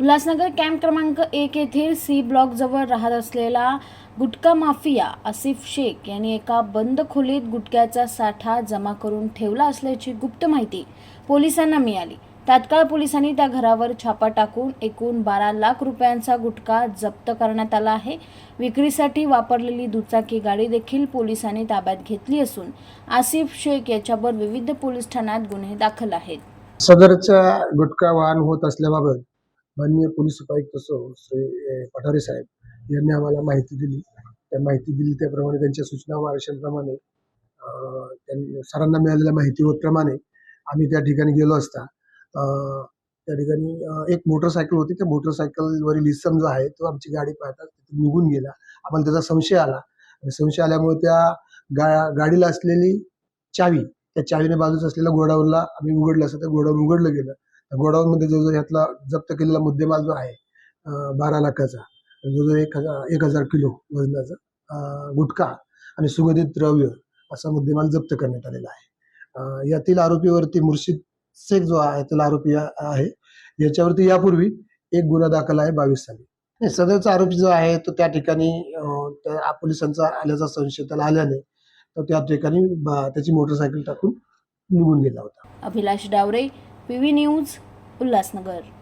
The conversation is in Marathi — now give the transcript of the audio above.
उल्हासनगर कॅम्प क्रमांक एक येथील सी ब्लॉक जवळ राहत असलेला गुटखा माफिया आसिफ शेख यांनी एका बंद खोलीत गुटख्याचा साठा जमा करून ठेवला असल्याची गुप्त माहिती पोलिसांना मिळाली. तात्काळ पोलिसांनी त्या घरावर छापा टाकून एकूण बारा लाख रुपयांचा गुटखा जप्त करण्यात आला आहे. विक्रीसाठी वापरलेली दुचाकी गाडी देखील पोलिसांनी ताब्यात घेतली असून आसिफ शेख याच्यावर विविध पोलीस ठाण्यात गुन्हे दाखल आहेत. सदरचा गुटखा वाहन होत असल्याबाबत माननीय पोलीस उपायुक्त सो श्री पठारे साहेब यांनी आम्हाला माहिती दिली. त्या माहिती दिली त्याप्रमाणे त्यांच्या सूचना मार्गदर्शनप्रमाणे त्यांनी सरांना मिळालेल्या माहितीप्रमाणे आम्ही त्या ठिकाणी गेलो असता. त्या ठिकाणी एक मोटरसायकल होती. त्या मोटरसायकलवरील इसम जो आहे तो आमची गाडी पाहता निघून गेला. आम्हाला त्याचा संशय आला. आणि संशय आल्यामुळे त्या गा गाडीला असलेली चावी त्या चावीने बाजूच असलेल्या गोडाऊनला आम्ही उघडलं असं त्या गोडाऊन उघडलं गेलं. गोडाऊनमध्ये जो जो ह्यातला जप्त केलेला मुद्देमाल जो आहे बारा लाखाचा जो जो एक हजार एक हजार किलो वजनाचा गुटखा आणि सुगंधित द्रव्य असा मुद्देमाल जप्त करण्यात आलेला आहे. यातील आरोपीवरती मुर्शिद शेख जो आहे त्याला आरोपी आहे. याच्यावरती यापूर्वी एक गुन्हा दाखल आहे बावीस साली. सदरचा आरोपी जो आहे तो त्या ठिकाणी त्या पोलिसांचा आल्याचा संशय त्याला आल्याने तर त्या ठिकाणी बा- त्याची मोटरसायकल टाकून निघून गेला होता. Abhilash Daware P V news Ulhasnagar.